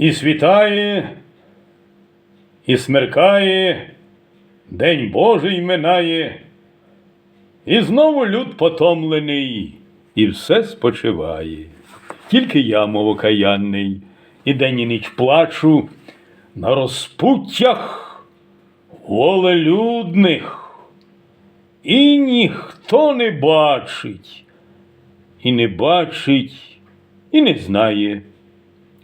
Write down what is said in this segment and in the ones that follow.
І світає, і смеркає, День Божий минає, і знову люд потомлений, і все спочиває. Тільки я, мов окаянний, і день і ніч плачу на розпуттях волелюдних, і ніхто не бачить, і не бачить, і не знає.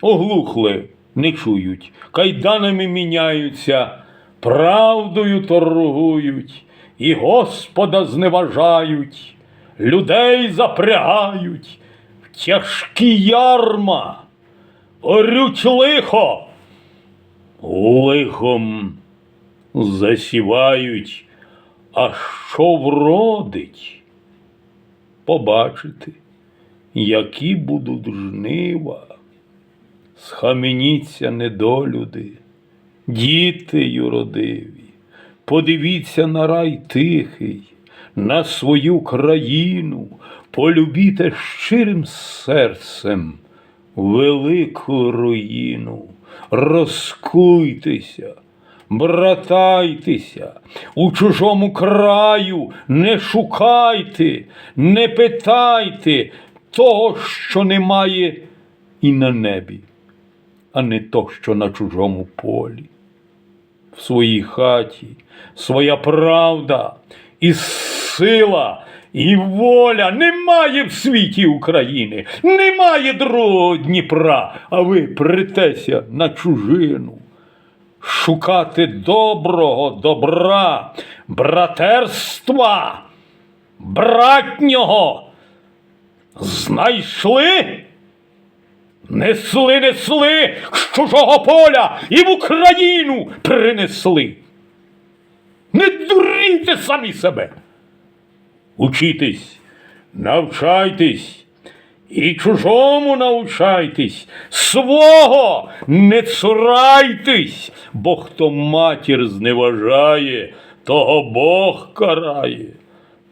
Оглухли, не чують, кайданами міняються, правдою торгують, і Господа зневажають, людей запрягають в тяжкі ярма, орють лихо, лихом засівають, а що вродить, побачити, які будуть жнива. Схаменіться недолюди, діти юродиві, подивіться на рай тихий, на свою країну, полюбіте щирим серцем велику руїну, розкуйтеся, братайтеся, у чужому краю не шукайте, не питайте того, що немає і на небі, а не то, що на чужому полі. В своїй хаті своя правда і сила, і воля немає в світі України, немає другого Дніпра, а ви притеся на чужину. Шукати доброго добра, братерства, братнього. Знайшли? Несли, несли з чужого поля і в Україну принесли. Не дурійте самі себе. Учітесь, навчайтесь і чужому навчайтесь, свого не цурайтесь, бо хто матір зневажає, того Бог карає.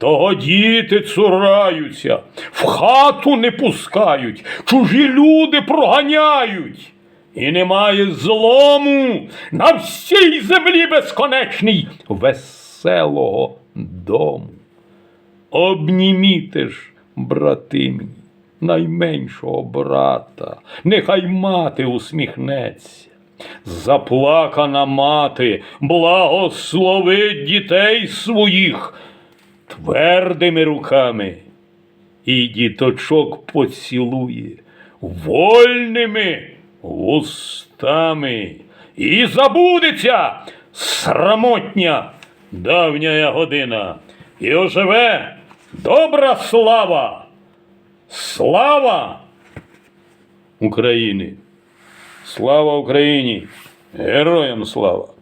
Того діти цураються, в хату не пускають, чужі люди проганяють. І немає злому на всій землі безконечній веселого дому. Обніміте ж, брати мій, найменшого брата, нехай мати усміхнеться. Заплакана мати, благословить дітей своїх твердими руками і діточок поцілує вольними вустами. І забудеться срамотня давня година, і оживе добра слава, слава України. Слава Україні! Героям слава!